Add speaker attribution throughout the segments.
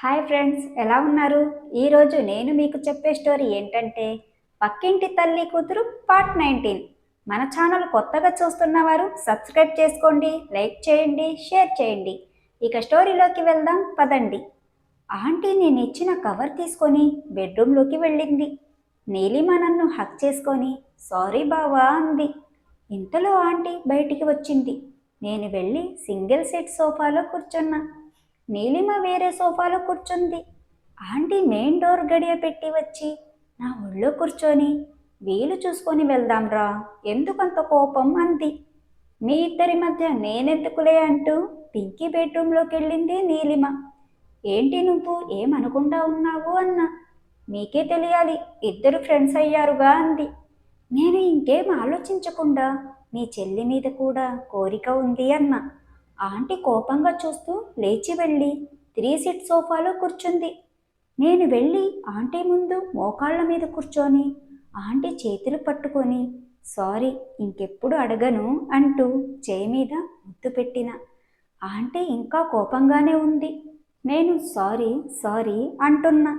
Speaker 1: Hi friends ఎలా ఉన్నారు? ఈరోజు నేను మీకు చెప్పే స్టోరీ ఏంటంటే పక్కింటి తల్లి కూతురు పార్ట్ నైన్టీన్. మన ఛానల్ కొత్తగా చూస్తున్న వారు సబ్స్క్రైబ్ చేసుకోండి లైక్ చేయండి షేర్ చేయండి. ఇక స్టోరీలోకి వెళ్దాం పదండి. ఆంటీ నేను ఇచ్చిన కవర్ తీసుకొని బెడ్రూమ్లోకి వెళ్ళింది. నీలిమ నన్ను హక్ చేసుకొని సారీ బావా అంది. ఇంతలో ఆంటీ బయటికి వచ్చింది. నేను వెళ్ళి సింగిల్ సెట్ సోఫాలో కూర్చున్నా. నీలిమ వేరే సోఫాలో కూర్చుంది. ఆంటీ మెయిన్ డోర్ గడియ పెట్టి వచ్చి నా ఒళ్ళో కూర్చొని వీలు చూసుకొని వెళ్దాంరా ఎందుకంత కోపం అంది. మీ ఇద్దరి మధ్య నేనెందుకులే అంటూ పింకీ బెడ్రూమ్లోకి వెళ్ళింది నీలిమ. ఏంటి నువ్వు ఏమనుకుంటా ఉన్నావు అన్న? మీకే తెలియాలి ఇద్దరు ఫ్రెండ్స్ అయ్యారుగా అంది. నేను ఇంకేం ఆలోచించకుండా మీ చెల్లి మీద కూడా కోరిక ఉంది అన్న. ఆంటీ కోపంగా చూస్తూ లేచి వెళ్ళి త్రీ సీట్ సోఫాలో కూర్చుంది. నేను వెళ్ళి ఆంటీ ముందు మోకాళ్ళ మీద కూర్చొని ఆంటీ చేతులు పట్టుకొని సారీ ఇంకెప్పుడు అడగను అంటూ చేయి మీద ముద్దు పెట్టిన. ఆంటీ ఇంకా కోపంగానే ఉంది. నేను సారీ సారీ అంటున్నా.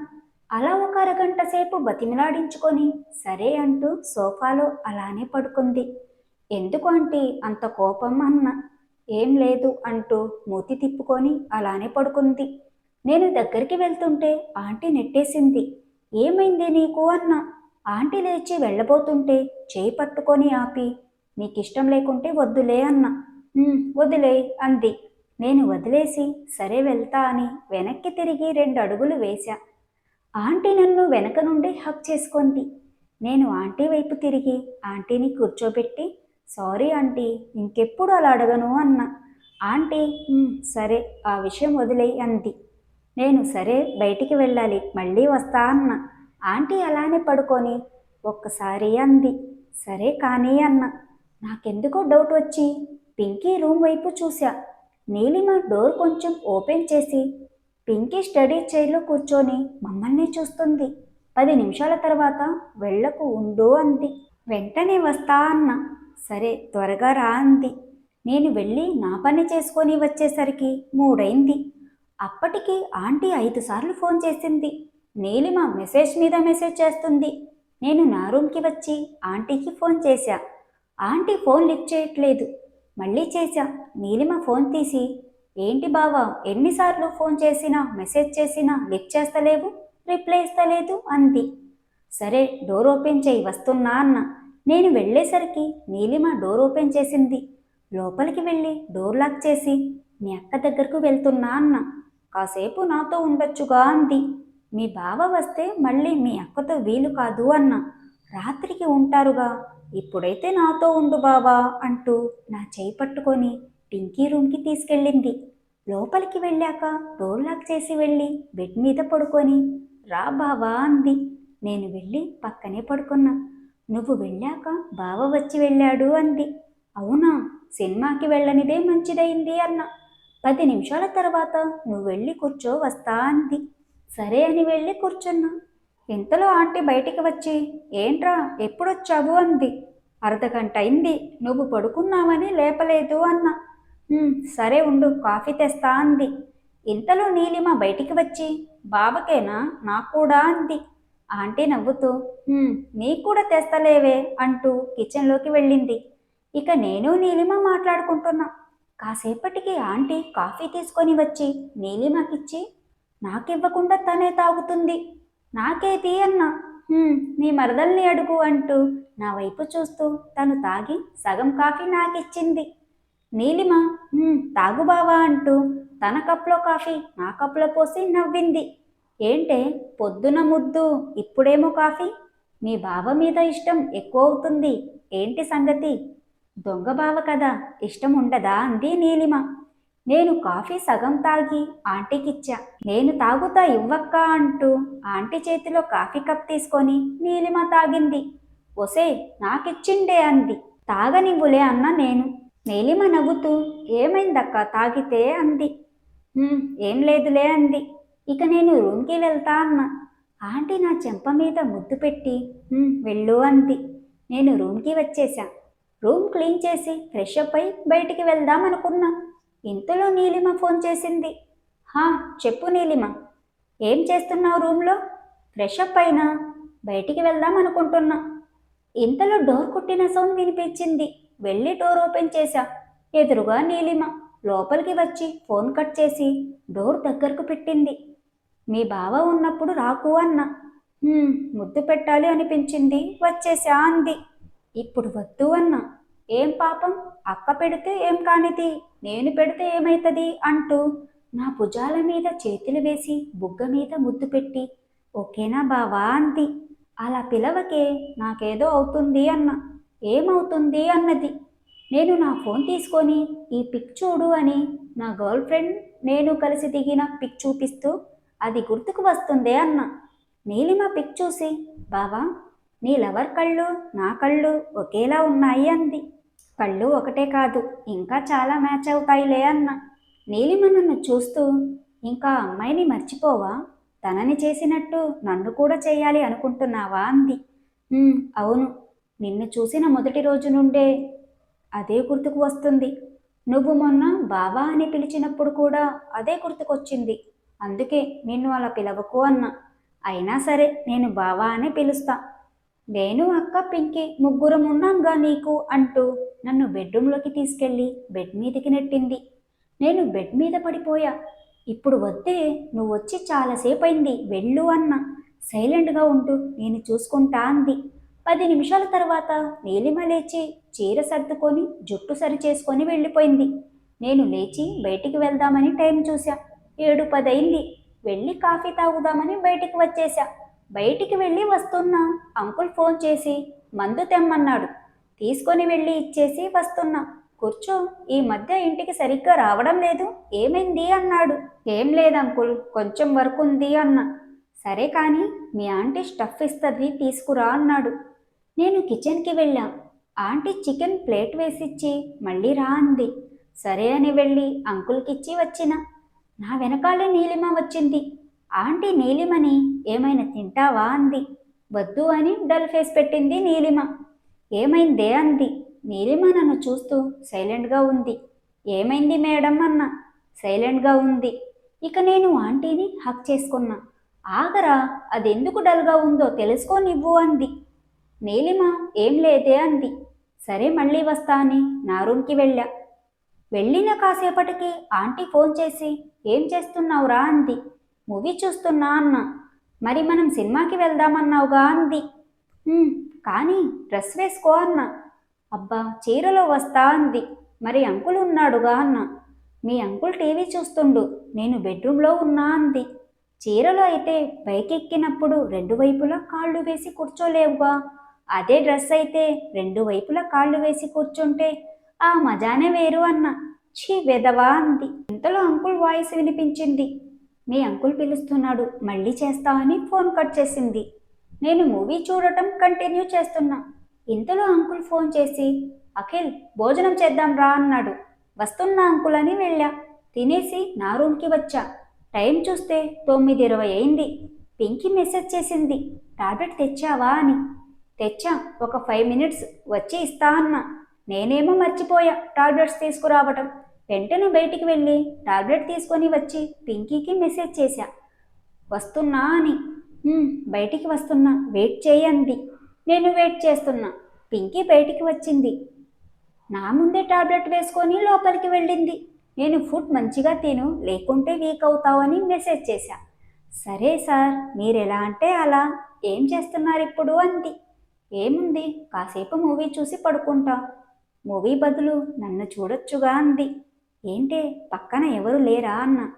Speaker 1: అలా ఒక అరగంట సేపు బతిమిలాడించుకొని సరే అంటూ సోఫాలో అలానే పడుకుంది. ఎందుకు ఆంటీ అంత కోపం అన్న. ఏం లేదు అంటూ మూతి తిప్పుకొని అలానే పడుకుంది. నేను దగ్గరికి వెళ్తుంటే ఆంటీ నెట్టేసింది. ఏమైంది నీకు అన్న? ఆంటీ లేచి వెళ్ళబోతుంటే చేయి పట్టుకొని ఆపి నీకిష్టం లేకుంటే వద్దులే అన్న. వదిలే అంది. నేను వదిలేసి సరే వెళ్తా అని వెనక్కి తిరిగి రెండు అడుగులు వేశా. ఆంటీ నన్ను వెనక నుండి హక్ చేసుకుంది. నేను ఆంటీ వైపు తిరిగి ఆంటీని కూర్చోబెట్టి సారీ ఆంటీ ఇంకెప్పుడు అలా అడగను అన్న. ఆంటీ సరే ఆ విషయం వదిలేయి అంది. నేను సరే బయటికి వెళ్ళాలి మళ్ళీ వస్తా అన్న. ఆంటీ అలానే పడుకొని ఒక్కసారి అంది. సరే కానీ అన్న నాకెందుకో డౌట్ వచ్చి పింకీ రూమ్ వైపు చూశా. నీలిమ డోర్ కొంచెం ఓపెన్ చేసి పింకీ స్టడీ చైర్లో కూర్చొని మమ్మల్ని చూస్తుంది. పది నిమిషాల తర్వాత వెళ్ళకు ఉండు అంది. వెంటనే వస్తా అన్న. సరే త్వరగా రా అంది. నేను వెళ్ళి నా పని చేసుకొని వచ్చేసరికి మూడైంది. అప్పటికి ఆంటీ ఐదు సార్లు ఫోన్ చేసింది. నీలిమ మెసేజ్ మీద మెసేజ్ చేస్తుంది. నేను నా రూమ్కి వచ్చి ఆంటీకి ఫోన్ చేశా. ఆంటీ ఫోన్ లిఫ్ట్ చేయట్లేదు. మళ్ళీ చేశా. నీలిమ ఫోన్ తీసి ఏంటి బావా ఎన్నిసార్లు ఫోన్ చేసినా మెసేజ్ చేసినా లిఫ్ట్ చేస్తలేవు రిప్లై ఇస్తలేదు అంది. సరే డోర్ ఓపెన్ చేయి వస్తున్నా అన్న. నేను వెళ్ళేసరికి నీలిమ డోర్ ఓపెన్ చేసింది. లోపలికి వెళ్ళి డోర్ లాక్ చేసి మీ అక్క దగ్గరకు వెళ్తున్నా అన్న. కాసేపు నాతో ఉండొచ్చుగా అంది. మీ బావ వస్తే మళ్ళీ మీ అక్కతో వీలు కాదు అన్న. రాత్రికి ఉంటారుగా. ఇప్పుడైతే నాతో ఉండు బావా అంటూ నా చేయి పట్టుకొని పింకీ రూమ్కి తీసుకెళ్ళింది. లోపలికి వెళ్ళాక డోర్ లాక్ చేసి వెళ్ళి బెడ్ మీద పడుకొని రా బావా అంది. నేను వెళ్ళి పక్కనే పడుకున్నా. నువ్వు వెళ్ళాక బావ వచ్చి వెళ్ళాడు అంది. అవునా సినిమాకి వెళ్ళనిదే మంచిదైంది అన్న. పది నిమిషాల తర్వాత నువ్వు వెళ్ళి కూర్చో వస్తా అంది. సరే అని వెళ్ళి కూర్చున్నా. ఇంతలో ఆంటీ బయటికి వచ్చి ఏంట్రా ఎప్పుడొచ్చావు? అంది. అర్ధగంట అయింది నువ్వు పడుకున్నావని లేపలేదు అన్న. సరే ఉండు కాఫీ తెస్తా అంది. ఇంతలో నీలిమ బయటికి వచ్చి బావకేనా నాకు కూడా అంది. ఆంటీ నవ్వుతూ నీకు కూడా తెస్తలేవే అంటూ కిచెన్లోకి వెళ్ళింది. ఇక నేను నీలిమ మాట్లాడుకుంటున్నా. కాసేపటికి ఆంటీ కాఫీ తీసుకొని వచ్చి నీలిమకిచ్చి నాకివ్వకుండా తనే తాగుతుంది. నాకేది అన్నా నీ మరదల్ని అడుగు అంటూ నా వైపు చూస్తూ తను తాగి సగం కాఫీ నాకిచ్చింది. నీలిమ "హ్మ్, తాగు బావా అంటూ తన కప్లో కాఫీ నా కప్లో పోసి నవ్వింది. ఏంటే పొద్దున ముద్దు ఇప్పుడేమో కాఫీ? మీ బావ మీద ఇష్టం ఎక్కువ అవుతుంది ఏంటి సంగతి? దొంగ బావ కదా ఇష్టం ఉండదా అంది నీలిమ. నేను కాఫీ సగం తాగి ఆంటీకిచ్చా. నేను తాగుతా ఇవ్వక్క అంటూ ఆంటీ చేతిలో కాఫీ కప్ తీసుకొని నీలిమ తాగింది. ఒసే నాకిచ్చిండే అంది. తాగనివ్వులే అన్న నేను. నీలిమ నవ్వుతూ ఏమైందక్క తాగితే అంది. ఏం లేదులే అంది. ఇక నేను రూమ్కి వెళ్తా అన్న. ఆంటీ నా చెంప మీద ముద్దు పెట్టి వెళ్ళు అంది. నేను రూమ్కి వచ్చేసా. రూమ్ క్లీన్ చేసి ఫ్రెష్ అప్ అయి బయటికి వెళ్దాం అనుకున్నా. ఇంతలో నీలిమ ఫోన్ చేసింది. హా చెప్పు నీలిమ ఏం చేస్తున్నావు రూమ్లో? ఫ్రెష్ అప్ అయినా? బయటికి వెళ్దాం అనుకుంటున్నా. ఇంతలో డోర్ కొట్టిన సౌండ్ వినిపించింది. వెళ్ళి డోర్ ఓపెన్ చేశా ఎదురుగా నీలిమ లోపలికి వచ్చి ఫోన్ కట్ చేసి డోర్ దగ్గరకు పెట్టింది. మీ బావ ఉన్నప్పుడు రాకు అన్న. ముద్దు పెట్టాలి అనిపించింది. వచ్చేసా అంది. ఇప్పుడు వద్దు అన్న. ఏం పాపం? అక్క పెడితే ఏం కానిది? నేను పెడితే ఏమైతుంది? అంటూ నా భుజాల మీద చేతులు వేసి బుగ్గ మీద ముద్దు పెట్టి ఓకేనా బావా? అంది. అలా పిలవకే నాకేదో అవుతుంది అన్న. ఏమవుతుంది అన్నది? నేను నా ఫోన్ తీసుకొని ఈ పిక్ చూడు అని నా గర్ల్ ఫ్రెండ్ నేను కలిసి దిగిన పిక్ చూపిస్తూ అది గుర్తుకు వస్తుందే అన్న. నీలిమ పిక్ చూసి బావా నీ లవర్ కళ్ళు నా కళ్ళు ఒకేలా ఉన్నాయి అంది. కళ్ళు ఒకటే కాదు ఇంకా చాలా మ్యాచ్ అవుతాయిలే అన్న. నీలిమ నన్ను చూస్తూ ఇంకా అమ్మాయిని మర్చిపోవా? తనని చేసినట్టు నన్ను కూడా చేయాలి అనుకుంటున్నావా? అంది. అవును. నిన్ను చూసిన మొదటి రోజు నుండే అదే గుర్తుకు వస్తుంది. నువ్వు మొన్న బావా అని పిలిచినప్పుడు కూడా అదే గుర్తుకొచ్చింది. అందుకే నిన్ను అలా పిలవకు అన్న. అయినా సరే నేను బావా అనే పిలుస్తా. నేను అక్క పింకి ముగ్గురం ఉన్నాంగా నీకు అంటూ నన్ను బెడ్రూమ్లోకి తీసుకెళ్ళి బెడ్ మీదకి నెట్టింది. నేను బెడ్ మీద పడిపోయా. ఇప్పుడు వద్దే నువ్వు వచ్చి చాలాసేపు అయింది వెళ్ళు అన్న. సైలెంట్గా ఉంటూ నేను చూసుకుంటా అంది. పది నిమిషాల తర్వాత నీలిమ లేచి చీర సర్దుకొని జుట్టు సరి చేసుకొని వెళ్ళిపోయింది. నేను లేచి బయటికి వెళ్దామని టైం చూశా. ఏడు పదయింది వెళ్ళి కాఫీ తాగుదామని బయటికి వచ్చేశా. బయటికి వెళ్ళి వస్తున్నా. అంకుల్ ఫోన్ చేసి మందు తెమ్మన్నాడు. తీసుకొని వెళ్ళి ఇచ్చేసి వస్తున్నా. కూర్చో. ఈ మధ్య ఇంటికి సరిగ్గా రావడం లేదు. ఏమైంది? అన్నాడు. ఏం లేదు అంకుల్. కొంచెం వర్క్ ఉంది అన్న. సరే కానీ మీ ఆంటీ స్టఫ్ ఇస్తుంది తీసుకురా అన్నాడు. నేను కిచెన్కి వెళ్ళా. ఆంటీ చికెన్ ప్లేట్ వేసిచ్చి మళ్ళీ రా అంది. సరే అని వెళ్ళి అంకుల్కి ఇచ్చి వచ్చిన. నా వెనకాలే నీలిమ వచ్చింది. ఆంటీ నీలిమని ఏమైనా తింటావా అంది. వద్దు అని డల్ ఫేస్ పెట్టింది నీలిమ. ఏమైందే అంది. నీలిమ నన్ను చూస్తూ సైలెంట్గా ఉంది. ఏమైంది మేడం అన్న? సైలెంట్గా ఉంది. ఇక నేను ఆంటీని హక్ చేసుకున్నా. ఆగరా అదెందుకు డల్గా ఉందో తెలుసుకోనివ్వు అంది. నీలిమ ఏం లేదే అంది. సరే మళ్ళీ వస్తా అని నా రూమ్కి వెళ్ళా. వెళ్ళిన కాసేపటికి ఆంటీ ఫోన్ చేసి ఏం చేస్తున్నావురా? అంది. మూవీ చూస్తున్నా అన్న. మరి మనం సినిమాకి వెళ్దామన్నావుగా? అంది. కానీ డ్రెస్ వేసుకో అన్న. అబ్బా చీరలో వస్తా అంది. మరి అంకుల్ ఉన్నాడుగా? అన్న. మీ అంకుల్ టీవీ చూస్తుండు నేను బెడ్రూమ్లో ఉన్నా అంది. చీరలో అయితే పైకెక్కినప్పుడు రెండు వైపులా కాళ్ళు వేసి కూర్చోలేవుగా. అదే డ్రెస్ అయితే రెండు వైపులా కాళ్ళు వేసి కూర్చుంటే ఆ మజానే వేరు అన్న. ఛీ వెదవా అంది. ఇంతలో అంకుల్ వాయిస్ వినిపించింది. మీ అంకుల్ పిలుస్తున్నాడు. మళ్ళీ చేస్తామని ఫోన్ కట్ చేసింది. నేను మూవీ చూడటం కంటిన్యూ చేస్తున్నా. ఇంతలో అంకుల్ ఫోన్ చేసి అఖిల్ భోజనం చేద్దాం రా అన్నాడు. వస్తున్నా అంకుల్ అని వెళ్ళా. తినేసి నా రూమ్కి వచ్చా. టైం చూస్తే తొమ్మిది ఇరవై అయింది. పింకీ మెసేజ్ చేసింది. టాబ్లెట్ తెచ్చావా అని. తెచ్చా. ఒక ఫైవ్ మినిట్స్ వచ్చి ఇస్తా అన్నా. నేనేమో మర్చిపోయా టాబ్లెట్స్ తీసుకురావటం. వెంటనే బయటికి వెళ్ళి టాబ్లెట్ తీసుకొని వచ్చి పింకీకి మెసేజ్ చేశా. వస్తున్నా అని. బయటికి వస్తున్నా. వెయిట్ చేయండి. నేను వెయిట్ చేస్తున్నా. పింకీ బయటికి వచ్చింది. నా ముందే టాబ్లెట్ వేసుకొని లోపలికి వెళ్ళింది. నేను ఫుడ్ మంచిగా తిను లేకుంటే వీక్ అవుతావని మెసేజ్ చేశా. సరే సార్ మీరు ఎలా అంటే అలా. ఏం చేస్తున్నారు ఇప్పుడు? అంది. ఏముంది? కాసేపు మూవీ చూసి పడుకుంటా. మూవీ బదులు నన్ను చూడొచ్చుగా అంది. ఏంటే? పక్కన ఎవరు లేరా అన్న.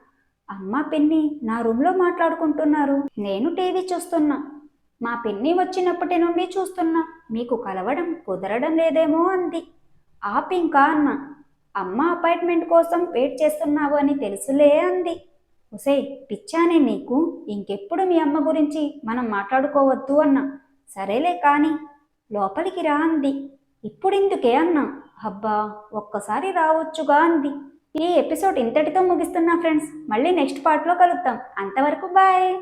Speaker 1: అమ్మ పిన్ని నా రూమ్లో మాట్లాడుకుంటున్నారు. నేను టీవీ చూస్తున్నా. మా పిన్ని వచ్చినప్పటి నుండి చూస్తున్నా. మీకు కలవడం కుదరడం లేదేమో అంది. ఆపింకా అన్న. అమ్మ అపాయింట్మెంట్ కోసం వెయిట్ చేస్తున్నావు అని తెలుసులే అంది. ఒసే పిచ్చానే నీకు. ఇంకెప్పుడు మీ అమ్మ గురించి మనం మాట్లాడుకోవద్దు అన్న. సరేలే కానీ లోపలికి రా అంది. ఇప్పుడిందుకే అన్నా. అబ్బా ఒక్కసారి రావచ్చుగా అంది. ఈ ఎపిసోడ్ ఇంతటితో ముగిస్తున్నా ఫ్రెండ్స్. మళ్ళీ నెక్స్ట్ పార్ట్లో కలుద్దాం. అంతవరకు బాయ్.